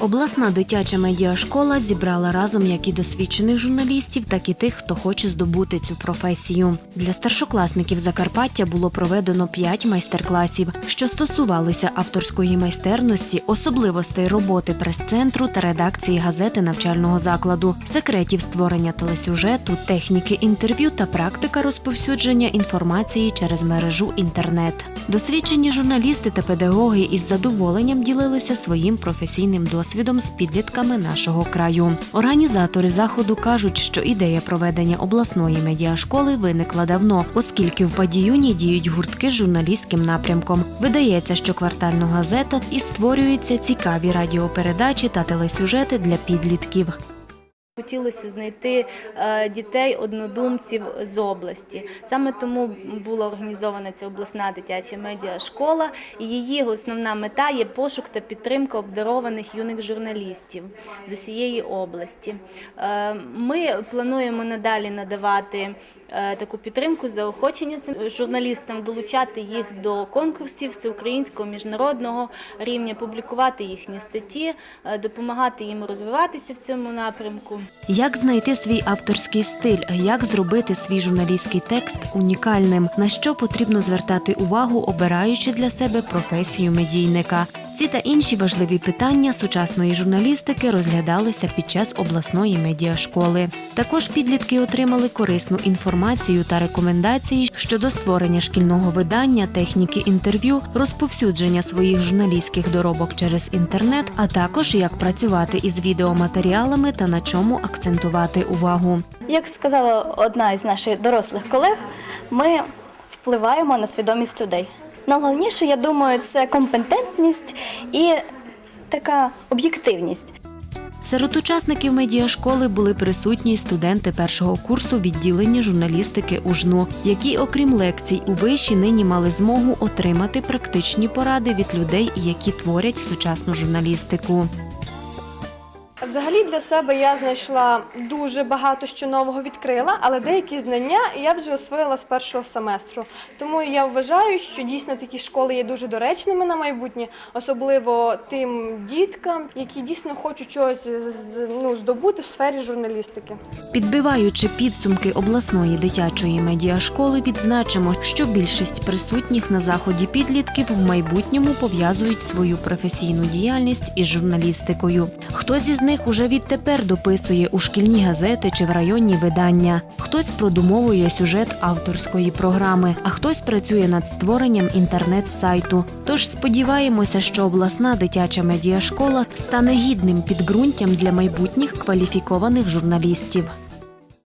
Обласна дитяча медіашкола зібрала разом як і досвідчених журналістів, так і тих, хто хоче здобути цю професію. Для старшокласників Закарпаття було проведено п'ять майстер-класів, що стосувалися авторської майстерності, особливостей роботи прес-центру та редакції газети навчального закладу, секретів створення телесюжету, техніки інтерв'ю та практика розповсюдження інформації через мережу інтернет. Досвідчені журналісти та педагоги із задоволенням ділилися своїм професійним досвідом з підлітками нашого краю. Організатори заходу кажуть, що ідея проведення обласної медіашколи виникла давно, оскільки в Падіюні діють гуртки з журналістським напрямком. Видається, що квартальна газета і створюються цікаві радіопередачі та телесюжети для підлітків. Хотілося знайти е, дітей однодумців з області. Саме тому була організована ця обласна дитяча медіашкола. І її основна мета є пошук та підтримка обдарованих юних журналістів з усієї області. Е, Ми плануємо надалі надавати е, таку підтримку, заохочення цим журналістам, долучати їх до конкурсів всеукраїнського міжнародного рівня, публікувати їхні статті, допомагати їм розвиватися в цьому напрямку. Як знайти свій авторський стиль, як зробити свій журналістський текст унікальним, на що потрібно звертати увагу, обираючи для себе професію медійника. Ці та інші важливі питання сучасної журналістики розглядалися під час обласної медіашколи. Також підлітки отримали корисну інформацію та рекомендації щодо створення шкільного видання, техніки інтерв'ю, розповсюдження своїх журналістських доробок через інтернет, а також як працювати із відеоматеріалами та на чому акцентувати увагу. Як сказала одна із наших дорослих колег, ми впливаємо на свідомість людей. Найголовніше, я думаю, це компетентність і така об'єктивність. Серед учасників медіашколи були присутні студенти першого курсу відділення журналістики УЖНУ, які, окрім лекцій, у виші нині мали змогу отримати практичні поради від людей, які творять сучасну журналістику. Взагалі для себе я знайшла дуже багато що нового відкрила, але деякі знання я вже освоїла з першого семестру. Тому я вважаю, що дійсно такі школи є дуже доречними на майбутнє, особливо тим діткам, які дійсно хочуть чогось ну, здобути в сфері журналістики. Підбиваючи підсумки обласної дитячої медіашколи, відзначимо, що більшість присутніх на заході підлітків в майбутньому пов'язують свою професійну діяльність із журналістикою. Хтось із них уже відтепер дописує у шкільні газети чи в районні видання, хтось продумовує сюжет авторської програми, а хтось працює над створенням інтернет-сайту. Тож сподіваємося, що обласна дитяча медіашкола стане гідним підґрунтям для майбутніх кваліфікованих журналістів.